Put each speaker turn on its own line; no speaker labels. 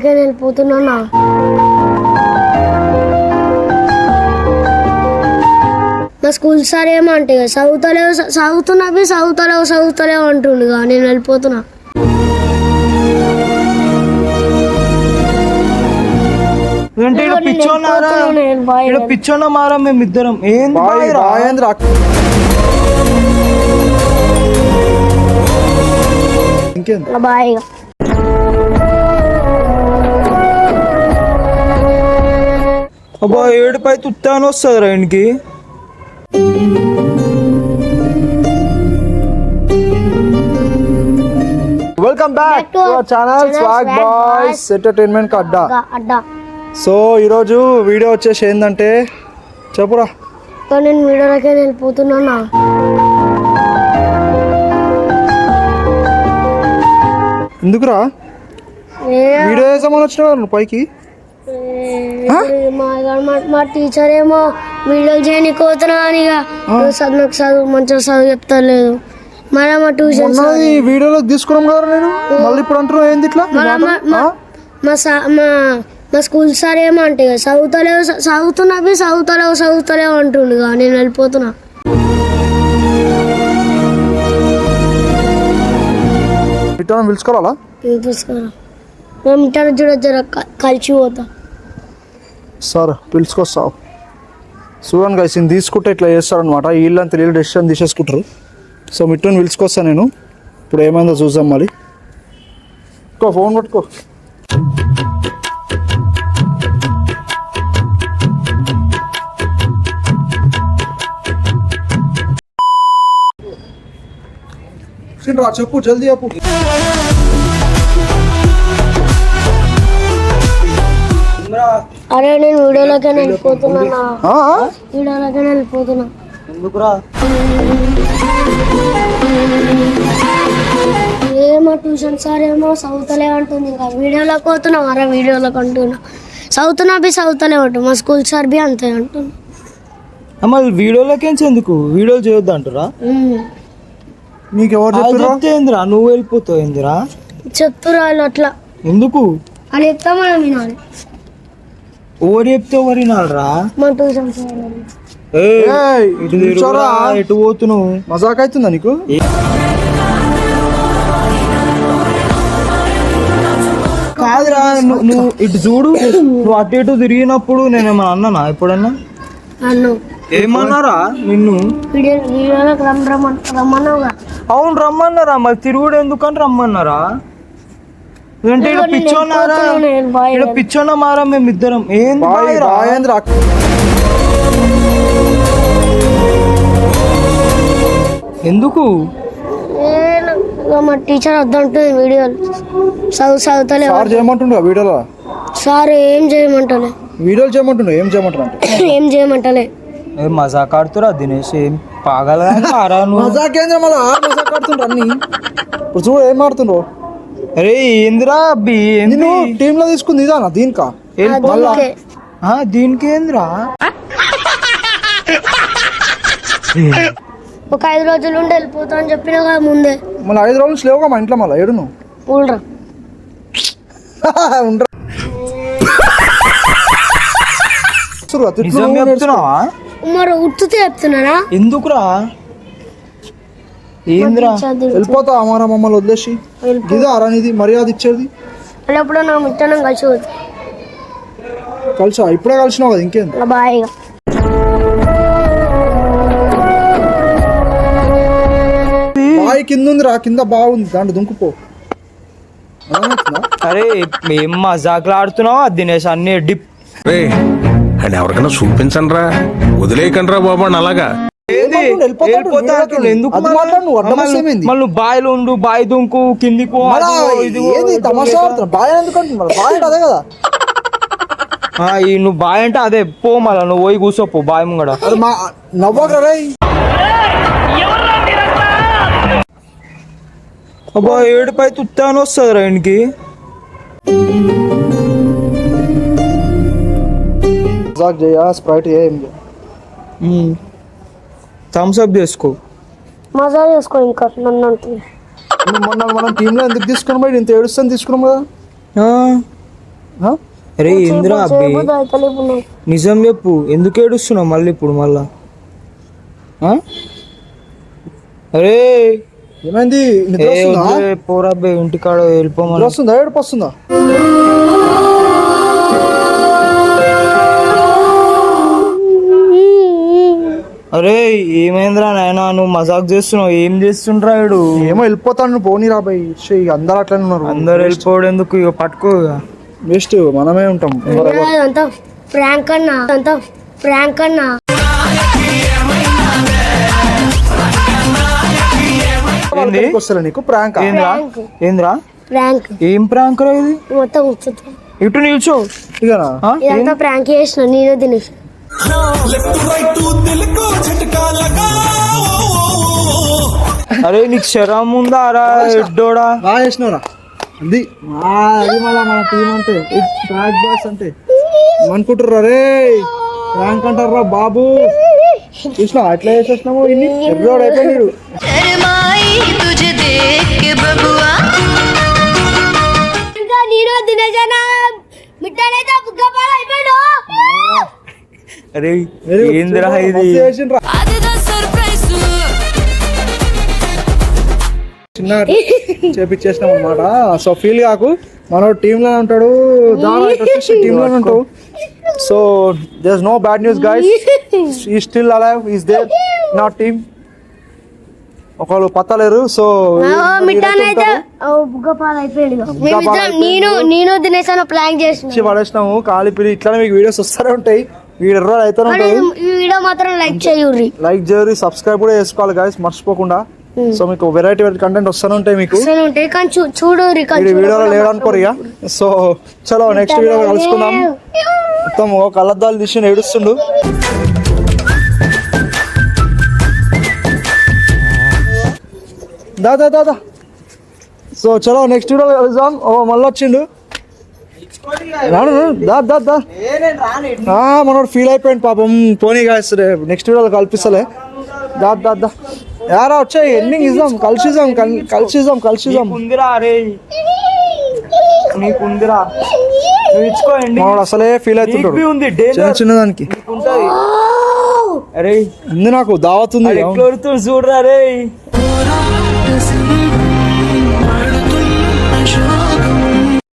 వీడియోలకే వెళ్ళిపోతున్నా నా school sir ఏమంటే ఇక చదువుతలేవు చ- చదువుతున్నా బి చదువుతలేవు చదువుతలేవు అంటుండగా. నేను వెళ్ళిపోతున్నా.
అంటే ఇక్కడ పిచ్చోన్నారా
నేను బాయ్
ఇక్కడ పిచ్చోన్న మారా మేము ఇద్దరం ఏం
బాయ్ రాయేంద్ర ఇంకేంది
బాయ్.
అబ్బా ఏడుపై తుత్తాను వస్తుంది రా ఇంటికి
welcome back to our channel swag boys entertainment Adda so ఈరోజు వీడియో వచ్చేసి ఏంటంటే చెప్పురా.
నేను వీడియోలకే వెళ్ళిపోతున్నా
ఎందుకురా? వీడియో వేసామని వచ్చినావు నువ్వు పైకి?
మా టీచర్ ఏమో వీడియోలు చేయడానికి పోతున్నా అని నాకు చదువు మంచిగా చదువు చెప్తలేదు. మళ్ళీ మా ట్యూషన్
ఈ వీడియోలో తీసుకున్నాం కదా నేను? మళ్ళీ ఇప్పుడు అంటున్నావు ఏంది ఇట్లా?
మా-? మా-? మా స్కూల్ సార్ ఏమంటే ఇక చదువుతలేవు చ- చదువుతున్నా బి చదువుతలేవు చదువుతలేవు అంటుండగా నేను వెళ్ళిపోతున్నా.
పిలుచుకోవాలా?
తీసుకురా మేము ఇంటర్ చూడ జర క- కలిసి పోతా.
సార్ పిలుచుకొస్తావు చూడండి గైస్ ఈయన తీసుకుంటే ఇట్లా చేస్తారనమాట వీళ్ళని తెలియదు డెసిషన్ తీసేసుకుంటారు. సో మిట్టుని పిలుచుకొస్తా నేను. ఇప్పుడు ఏమైందో చూద్దాం మళ్ళీ ఇంకో ఫోన్ పట్టుకో. రా చెప్పు జల్దీ చెప్పు.
అరే నేను వీడియోలోకి వెళ్ళిపోతున్నా
ఆ?
వీడియోలోకి వెళ్ళిపోతున్నా.
ఎందుకురా?
ఏమో ట్యూషన్ సార్ ఏమో చదువుతలే అంటుంది. ఇంకా వీడియోలోకి పోతున్నాం అరే వీడియోలోకి అంటున్నా. చదువుతున్నా బి చదువుతలే అంటు మా స్కూల్ సార్ బి అంతే అంటున్నా.
మళ్ళీ వీడియోలోకి ఎందుకు వీడియోలు చేయొద్దు అంటారా.
నీకు ఎవరు
చెప్తే ఏందిరా? నువ్వు వెళ్ళిపోతావు ఏందిరా?
చెప్తురా వాళ్ళు అట్లా.
ఎందుకు?
అని చెప్తా మనం వినాలి.
ఓవర్ చెప్తే. ఏయ్,
ఏయ్,
ఇటు తిరుగురా, ఎటు పోతున్నావు
మజాక్ అవుతుందా నీకు?
కాదురా నువ్వు నువ్వు ఇటు చూడు. నువ్వు అటు ఇటు తిరిగినప్పుడు నేనేమన్నా అన్నానా ఎప్పుడన్నా?
నన్ను
ఏమన్నారా నిన్ను?
వీడియో వీడియోలోకి రమ్ రమ్మన్ రమ్మన్నావుగా.
అవును రమ్మన్నారా మరి తిరుగుడు ఎందుకని రమ్మన్నారా? ఏంటి ఇక్కడ పిచ్చోన్నారా ఇక్కడ పిచ్చోన్న మారా మేము ఇద్దరం రా?
రాయేంద్ర
ఎందుకు?
మా టీచర్ వద్దంటుంది వీడియోలు చదువు చదువుతలే
సార్ చేయమంటుండే వీడియోలో?
సార్ ఏం చేయమంటలే.
వీడియోలు చేయమంటుండే ఏం చేయమంటున్నా అంటే
ఏం చేయమంటలే.
ఏ మజాక్ ఆడుతురా దినేష్? ఏం పాగల ఆరా నువ్వు?
మజాక్ ఏంద్ర మళ్ళీ మజాక్ ఆడుతుండ్రు అన్ని. ఇప్పుడు చూడు ఏం ఆడుతుండ్రు?
అరే ఏందిరా అబ్బి? ఏంది
నేను టీమ్లో తీసుకుంది ఇదానా దీనికా?
ఆ, దీనికి. ఏందిరా?
ఒక ఐదు రోజులు ఉండి వెళ్ళిపోతా అని చెప్పిన కదా ముందే.
మళ్ళీ ఐదు రోజులు లేవుగా మా ఇంట్లో మళ్ళీ ఏడు నువ్వు ఉండరా. చూడురా, తిట్లు
నిజం
నువ్వు
చెప్తున్నావా?
మరి ఉత్తుతే చెప్తున్నారా
ఎందుకురా? ఏందిరా?
వెళ్ళిపోతా అమ్మారా మమ్మల్ని వదిలేసి. ఇదే అరా నీది మర్యాద ఇచ్చేది?
ఎప్పుడో నా మిట్టనం కలిసి
కలిసా? ఇప్పుడే కలిసినావు కదా ఇంకేంది?
బాయ్గా
బాయ్ కింద ఉంది రా కింద బాగుంది. దాంట్లో దుంకుపో?
అరే ఏం మజాకులు ఆడుతున్నావా? దినేష్ అన్ని డిప్.
ఎవరికైనా చూపించండి రా వదిలేయకండి రా బాబు అలాగా.
మళ్ళా? బాయిలో ఉండు బాయి దుంకు కిందికి
తమాషా బాయ్ బాయ్ అదే కదా.
ఈ నువ్వు బాయ్ అంటే అదే. పో మళ్ళా నువ్వు పోయి కూర్చోపో బాయ్ ముంగడ.
నవ్వకరా
అబ్బా ఏడుపై తుత్తాను వస్తుంది రా ఇంటికి
స్ప్రైట్ ఏ
థమ్స్ అప్ చేసుకో.
మజా చేసుకో ఇంకా నన్ను అంటుంది
మొన్న మనం టీంలో ఎందుకు తీసుకున్నాం బయట ఇంత ఏడుస్తాను తీసుకున్నాం కదా?
అరే ఇంద్రా అబ్బి. నిజం చెప్పు. ఎందుకు ఏడుస్తున్నావు మళ్ళీ ఇప్పుడు మళ్ళా? అరే
ఏమైంది? నిద్ర
ఏ
వస్తుందా?
వద్దులే, పోరా అబ్బే ఇంటికాడ వెళ్ళిపోమని.
వస్తుందా? ఏడుపు వస్తుందా?
అరే ఏమైందిరా నాయనా? నువ్వు మజాక్ చేస్తున్నావు. ఏం చేస్తుండ్రా వీడు?
ఏమో వెళ్ళిపోతాను నువ్వు పోనీ రాబాయ్ అందరు అట్లనే ఉన్నారు.
అందరు వెళ్ళిపోవడం ఎందుకు? ఇక పట్టుకో ఇక.
వేస్ట్ మనమే ఉంటాం.
అంతా ఫ్రాంక్ అన్న అంతా ఫ్రాంక్ అన్న.
నీకు? ప్రాంక్
ఏంద్రా? ఏంద్రా?
ప్రాంక్
ఏం ప్రాంక్ రా ఇది?
మొత్తం
ఇటు నిల్చో?
ఇదంతా ప్రాంక్ చేసిన నేను
అరే నీకు శరం ఉందా? రా ఎడ్డోడా.
బాగా మా అది. మళ్ళా మన టీం అంటే ట్రాక్ బాస్ అంటే. అనుకుంటారు రే? ట్రాంక్ రా బాబు. చూసినా అట్లా చేసేసినాము ఇన్ని.
బుగ్గ
అరే ఏందిరా ఇది?
చిన్న చేపించేసినాం అనమాట సో ఫీల్ కాకు మన టీమ్లో ఉంటాడు దాని టీమ్లో ఉంటావు. So there no bad news guys he still alive is there not team ఒకళ్ళు పత్తలేరు సో
నేను నేను తినేసాను ప్లాన్ చేసిన
పడేసినాము ఖాళీ పిల్లి ఇట్లానే మీకు వీడియోస్ వస్తూనే ఉంటాయి. వీడియో
కానీ
ఉంటాయి
ఈ వీడియో మాత్రం లైక్ చేయుర్రి.
లైక్ చేయరు సబ్స్క్రైబ్ కూడా చేసుకోవాలి గాయస్ మర్చిపోకుండా. సో మీకు వెరైటీ వెరైటీ కంటెంట్ వస్తూనే ఉంటాయి మీకు.
అసలు ఉంటాయి కానీ చూ చూడుర్రి కానీ
వీడి వీడియోలో లేడనుకోరు ఇక. సో చలో నెక్స్ట్ వీడియో కలుసుకుందాం. మొత్తం ఓ కళ్ళద్దాలు తీసి ఏడుస్తుండు. దా దా దా దా. సో చలో నెక్స్ట్ వీడియో కలుద్దాం. ఓ మళ్ళీ వచ్చిండు రాను. దా దా దా. మనోడు ఫీల్ అయిపోయింది పాపం. పోనీ గాయస్ నెక్స్ట్ వీడియోలో కల్పిస్తలే. దా దా దా. యారా వచ్చాయి ఎండింగ్ ఇద్దాం కలిసిద్దాం కల్- కలిసిద్దాం కలిసిద్దాం.
నీకుందిరా అరే నీకుందిరా. నువ్వు ఇచ్చుకోండి
మనోడు అసలే ఫీల్ అవుతుంటాడు.
నీకు ఉంది
చిన్న
డేంజర్
చిన్నదానికి
ఉంటది అరే
ఉంది నాకు దావత్ ఉంది
ఎట్లా చూడరా రే.